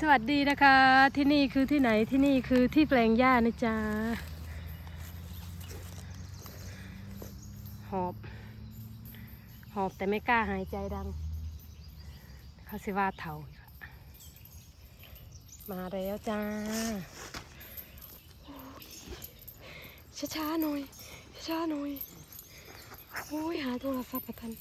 สวัสดีนะคะ ที่นี่คือที่ไหนที่นี่คือที่แปลงหญ้านะจ๊ะหอบ หอบแต่ไม่กล้าหายใจดังเขาสิว่าเถามาแล้วจ้าช้าๆหน่อยช้าๆหน่อยโอ้ยหาโทรศัพท์ประทัน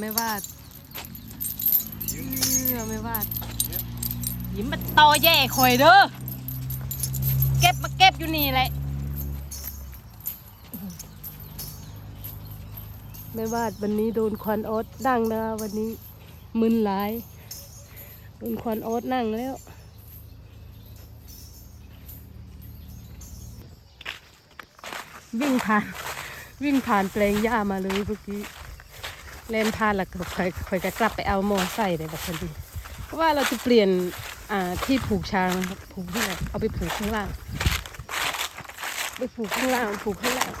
ไม่วาดเออไม่วาดยิ้มมาตอแย่คอยเด้อเก็บมาเก็บอยู่นี่แหละไม่วาดวันนี้โดนควันออสนั่งนะวันนี้มึนหลายโดนควันออสนั่งแล้ววิ่งผ่านวิ่งผ่านแปลงหญ้ามาเลยเมื่อกี้ เล่นผ่านแล้วก็ค่อยค่อยก็กลับไปเอามอไซค์เลยแบบพอดีเพราะว่าเราจะเปลี่ยนอ่าที่ผูกช้างผูกที่ไหนเอาไปผูกข้างล่าง ไปผูกข้างล่างผูกข้างล่าง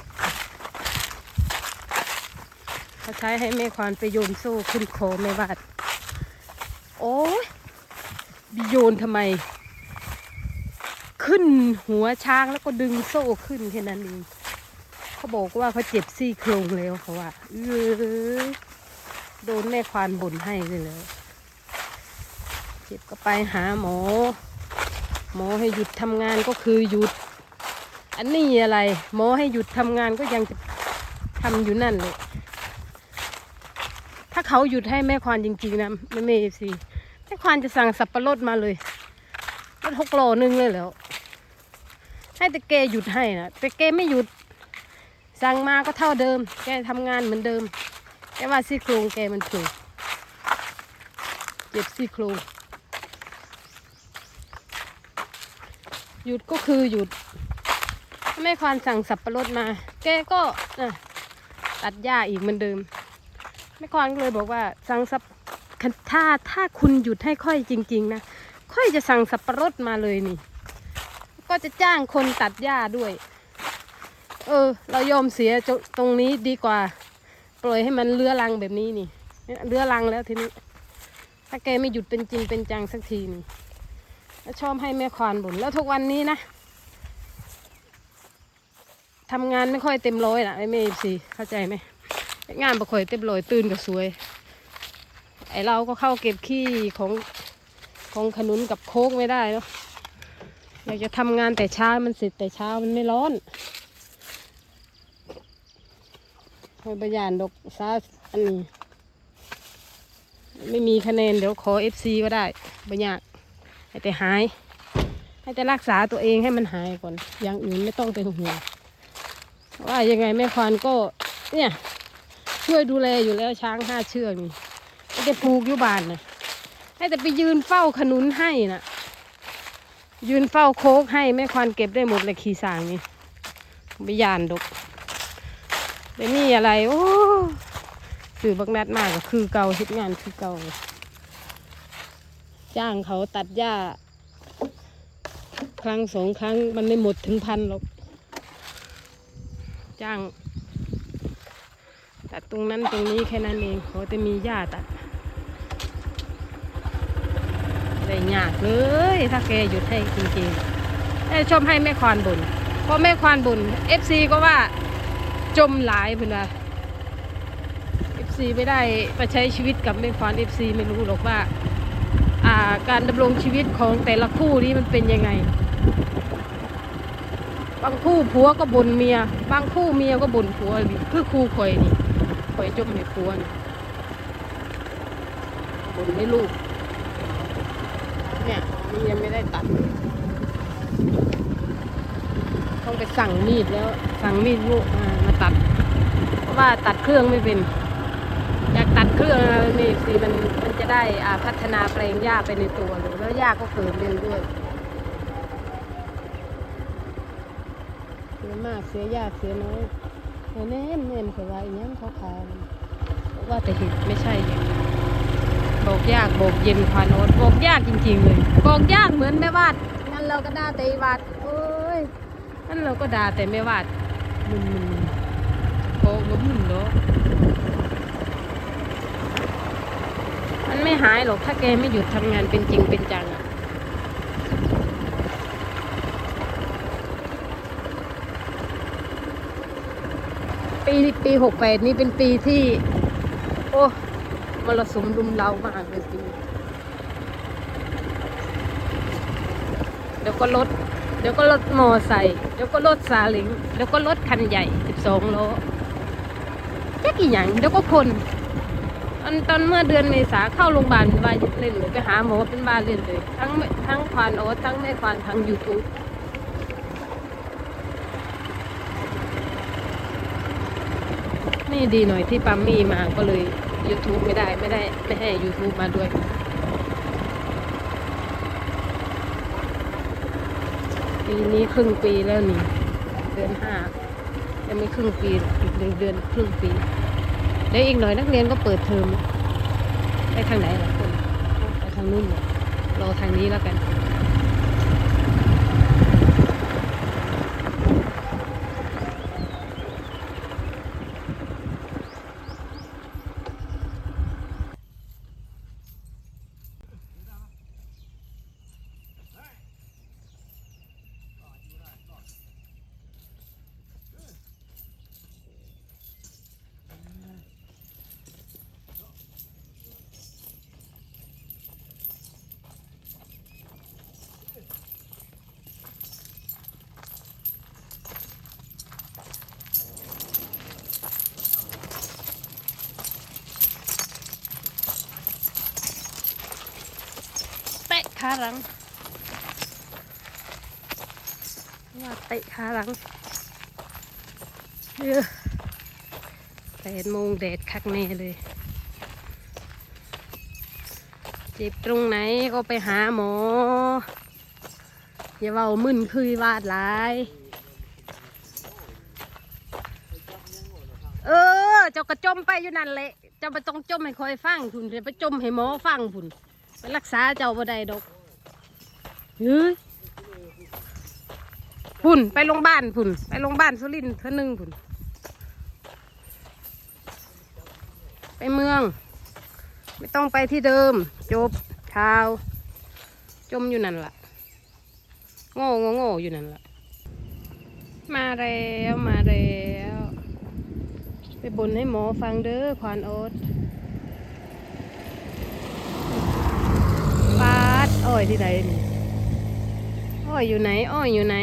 เขาใช้ให้แม่ควานไปโยนโซ่ขึ้นคอแม่บาดโอ้ยโยนทำไม ขึ้นหัวช้างแล้วก็ดึงโซ่ขึ้นแค่นั้นเองเขาบอกว่าเขาเจ็บซี่โครงแล้วเขาว่าเออ โดนแม่ควานบ่นให้เลยแล้วเจ็บก็ไปหาหมอ หมอให้หยุดทำงานก็คือหยุด อันนี้อะไร หมอให้หยุดทำงานก็ยังจะทำอยู่นั่นเลยถ้าเขาหยุดให้แม่ควานจริงๆนะแม่เมย์สิแม่ควานจะสั่งสับปะรดมาเลยรถหกโลนึงเลยแล้วให้แต่แกหยุดให้นะแต่แกไม่หยุด สั่งมาก็เท่าเดิม แกทำงานเหมือนเดิม แกว่าซี่โครงแกมันผูกเจ็บซี่โครง หยุดก็คือหยุดแม่ควานสั่งสับปะรดมา แกก็ตัดหญ้าอีกเหมือนเดิมแม่ควานก็เลยบอกว่าสั่งสับถ้าถ้าคุณหยุดให้ค่อยจริง ๆ นะค่อยจะสั่งสับปะรดมาเลยนี่ ก็จะจ้างคนตัดหญ้าด้วย เออ เรายอมเสียตรงนี้ดีกว่า ปล่อยให้มันเลื้อรังแบบนี้นี่เลื้อรังแล้วทีนี้ ถ้าแกไม่หยุดเป็นจริงเป็นจังสักทีนี่แล้วชอบให้แม่ควานบ่นแล้วทุกวันนี้นะทำงานไม่ค่อยเต็มร้อยนะไอ้เมย์สิเข้าใจไหมงานประค่อยเต็มร้อยตื่นก็สวย ไอเราก็เข้าเก็บขี้ของของขนุนกับโคกไม่ได้เนาะอยากจะทำงานแต่เช้ามันเสร็จแต่เช้ามันไม่ร้อนค อยประยานดอกซาอันนี้ ไม่มีคะแนนเดี๋ยวขอเอฟซีก็ได้ประหยากให้แต่หาย ให้แต่รักษาตัวเองให้มันหายก่อน อย่างอื่นไม่ต้องเป็นห่วงว่ายังไงแม่ควานก็ เนี่ยช่วยดูแลอยู่แล้วช้างห้าเชือกนี่ให้แต่ผูกอยู่บ้านนะให้แต่ไปยืนเฝ้าขนุนให้น่ะยืนเฝ้าโคกให้แม่ควานเก็บได้หมดเลยขี่สางนี่ไม่ยานดก แต่นี่อะไร โอ้สื่อบักนัดมากก็คือเก่าทิดงานคือเก่า จ้างเขาตัดหญ้า ครั้งสองครั้งมันไม่หมดถึงพันหรอก จ้าง ตัดตรงนั้นตรงนี้แค่นั้นเองเขาจะมีหญ้าตัดได้ยากเลย ถ้าแกหยุดให้จริงๆแต่ชมให้แม่ควานบุญเพราะแม่ควานบุญเอฟซีก็ว่า จมหลายเพื่อนว่าเอฟซีไม่ได้มาใช้ชีวิตกับแม่ควานเอฟซีไม่รู้หรอกว่า อ่าการดำรงชีวิตของแต่ละคู่นี้มันเป็นยังไง บางคู่ผัวก็บ่นเมีย บางคู่เมียก็บ่นผัวนี่คือคู่ข่อยนี่ข่อยจมให้ผัวนี่บ่นให้ลูก เนี่ยนี่ยังไม่ได้ตัดต้องไปสั่งมีดแล้ว สั่งมีดลูกมา ตัด เพราะว่าตัดเครื่องไม่เป็น อยากตัดเครื่องนี่สิมันมันจะได้อ่าพัฒนาแปลงหญ้าไปในตัวเลยแล้วหญ้าก็เกิดเร็วด้วยเสียมากเสียยากเสียน้อยเสียแน่นเน่นเขาว่าอย่างนี้เขาขาวว่าแต่เห็ดไม่ใช่เนี่ยบอกยากบอกเย็นควานโอ๊ตบอกยากจริง ๆ เลยบอกยากเหมือนแม่วาดงั้นเราก็ด่าแต่วาดโอ้ยงั้นเราก็ด่าแต่แม่วาดมึนมึนมึน โอ้ก็มึนเนาะมันไม่หายหรอกถ้าแกไม่หยุดทำงานเป็นจริงเป็นจังอะปีปีหกแปดนี่เป็นปีที่ โอ้มรสุมรุมเรามากเลยปีนี้เดี๋ยวก็รถเดี๋ยวก็รถมอไซค์เดี๋ยวก็รถซาเลิงเดี๋ยวก็รถคันใหญ่สิบสองล้อ กี่อย่างเดี๋ยวก็คนตอนตอนเมื่อเดือนเมษาเข้าโรงพยาบาลว่าเล่นเลยไปหาหมอเป็นบ้าเล่นเลย ทั้งทั้งควานโอ๊ตทั้งแม่ควานทั้งยูทูบนี่ดีหน่อยที่ปั๊มมี่มาก็เลย YouTube ไม่ได้ไม่ได้ไม่ให้ YouTube มาด้วยปีนี้ครึ่งปีแล้วนี่ เดือนห้ายังไม่ครึ่งปีอีกหนึ่งเดือนครึ่งปี เดี๋ยวอีกหน่อยนักเรียนก็เปิดเทอมไปทางไหนล่ะคนไปทางนู้นเหรอรอทางนี้แล้วกัน ขาหลังว่าเตะขาหลังเออแปดโมงแดดคักแน่เลย เจ็บตรงไหนก็ไปหาหมอ อย่าเว้ามึนคุยวาดหลายเออ เจ้าก็จมไปอยู่นั่นแหละเจ้าไปต้องจมให้คอยฟังพุ่นเดี๋ยวไปจมให้หมอฟังพุ่นไปรักษาเจ้าบ่ได้ดอก เฮ้ยพุ่นไปโรงพยาบาลพุ่นไปโรงพยาบาลสุรินทร์เท่านึงพุ่นไปเมือง ไม่ต้องไปที่เดิม จบเช้าจมอยู่นั่นล่ะโง่โง่โง่อยู่นั่นล่ะ มาแล้วมาแล้ว ไปบนให้หมอฟังเด้อควานโอ๊ตปาดอ้อยที่ไหนนี่ อ้อยอยู่ไหน อ้อยอยู่ไหน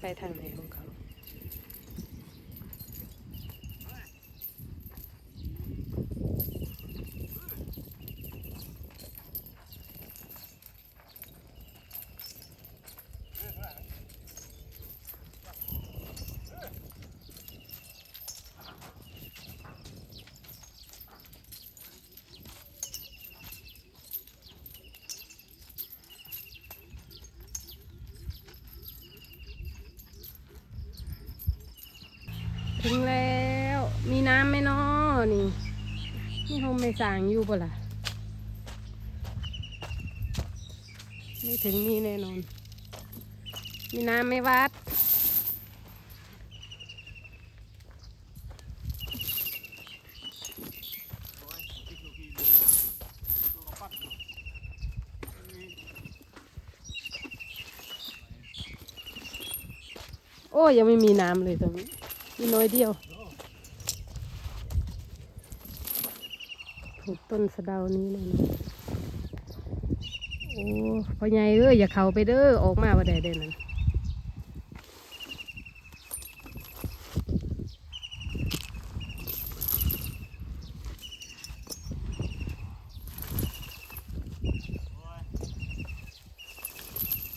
ไปทางไหนของเขา ถึงแล้ว มีน้ำไหมน้อนี่ นี่โฮมไม่สางอยู่ปะล่ะ ไม่ถึงมีแน่นอน มีน้ำไหม่วัด โอ้ยังไม่มีน้ำเลยตรงนี้ มีน้อยเดียว ถูกต้นสะเดานี้เลยนะโอ้พ่อใหญ่เอ้ยอย่าเข้าไปเด้อออกมาว่ได้เด้นั่น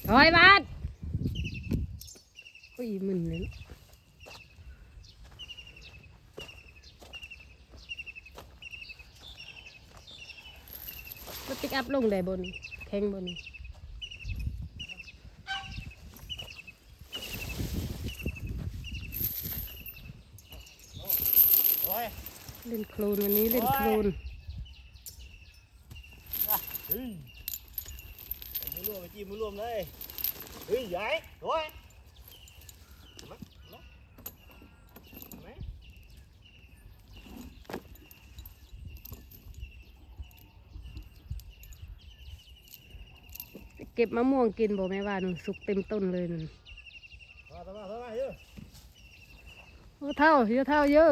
ถอยบาดโอ้ยมึนเลย อัพลงเลยบนแข้งบนเล่นโคลนวันนี้เล่นโคลนมือรวมไปจีมือรวมเลยเฮ้ยใหญ่โด้ย เก็บมะม่วงกินบอกแม่ว่าหนูสุกเต็มต้นเลยนั่นเยอะโอ้เท่าเยอะเท่าเยอะ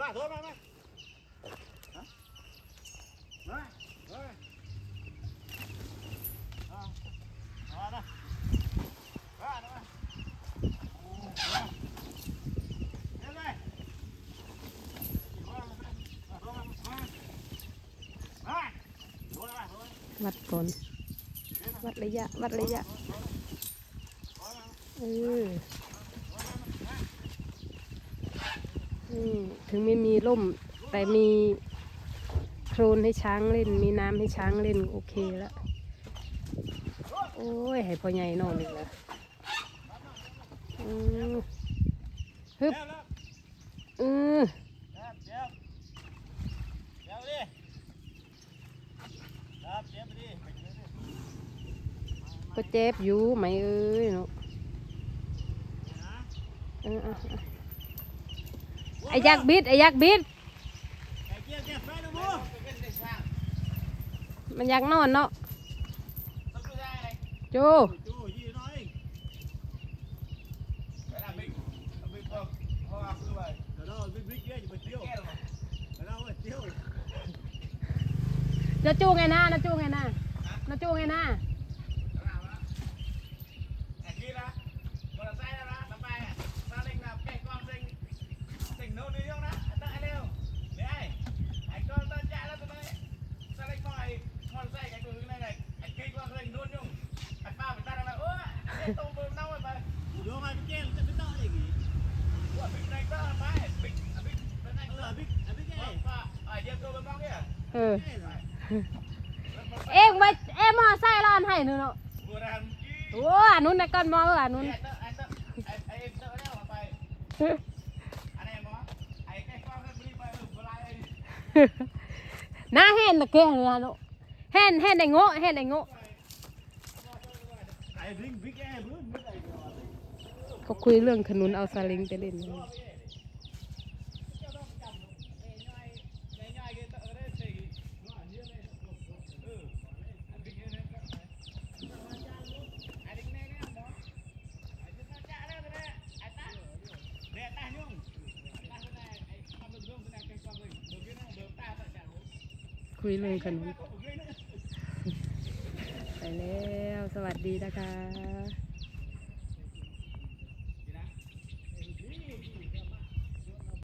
มาโทษมามามามาเอาละมามาเฮ้ยมาโทษมามามาโทษมาโทษ วัดก่อน วัดระยะ วัดระยะ เออถึงไม่มีร่ม แต่มีโคลนให้ช้างเล่น มีน้ำให้ช้างเล่น โอเคแล้วโอ้ย ให้พ่อใหญ่นอนอีกแล้วฮึบเอือ เร็วเร็วเร็วดิครับเร็วไปดิไปเร็วดิ ก็เจ็บอยู่ไหมเอ้ยเนาะนะเออเอาเอาไอ้ยักษ์บิดไอ้ยักษ์บิดไอ้เจี๊ยบเจี๊ยบไปนะมูมันอยากนอนเนาะโจจูยี่น้อย Cái nào mình mình không hoa cứ vậy เดี๋ยวเราบิ๊กบิ๊กเยอะอย่าไปเที่ยว nghe rồi เดี๋ยวเราไปเที่ยวจะจูงไงหน้านะจูงไงหน้านะจูงไงหน้า เออเจ๊เลยเอ็งไปเอ็มอไซค์ร้านให้หนูเนาะ Vừa làm chi โอ้อันนู้นนะก้อนมอเอออันนู้น Anh tớ Anh tớ Anh em tớ đeo mà phải anh em có ai cái con nó đi ไปหรืออะไรหน้าแห่นตะเกียงเลยนะลูกแห่นแห่นไอ้โง่แห่นไอ้โง่ไอ้บิ๊กบิ๊กเจ๊บื้อไม่ได้เดี๋ยวอะไรเขาคุยเรื่องขนุนเอาซาเล้งไปเล่น คุยเรื่องขนม ไปแล้ว สวัสดีนะคะ